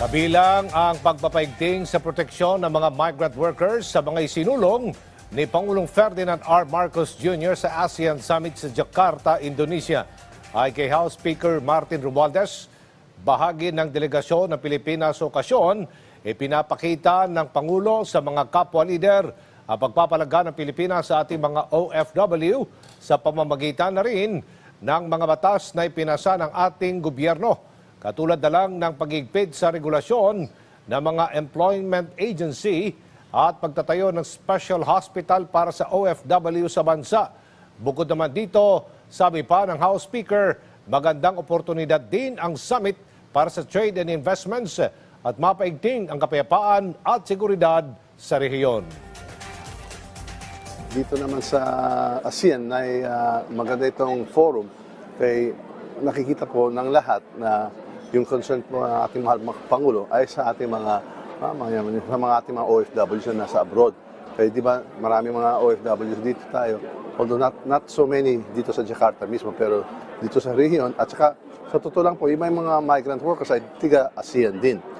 Kabilang ang pagpapaigting sa proteksyon ng mga migrant workers sa mga isinulong ni Pangulong Ferdinand R. Marcos Jr. sa ASEAN Summit sa Jakarta, Indonesia. Ay kay House Speaker Martin Romualdez, bahagi ng delegasyon ng Pilipinas sa okasyon, ipinapakita ng Pangulo sa mga kapwa lider ang pagpapalaga ng Pilipinas sa ating mga OFW sa pamamagitan na rin ng mga batas na ipinasa ng ating gobyerno. Katulad na lang ng pagigpit sa regulasyon ng mga employment agency at pagtatayo ng special hospital para sa OFW sa bansa. Bukod naman dito, sabi pa ng House Speaker, magandang oportunidad din ang summit para sa trade and investments at mapaigting ang kapayapaan at seguridad sa rehiyon. Dito naman sa ASEAN ay ah, maganda itong forum kay nakikita po ng lahat na yung concern po ng ating mahal Pangulo ay sa ating mga, ah, sa mga ating mga OFWs na nasa abroad. Kaya di ba marami mga OFWs dito tayo, although not, not so many dito sa Jakarta mismo, pero dito sa region at saka sa totoo lang po, yung may mga migrant workers ay tiga ASEAN din.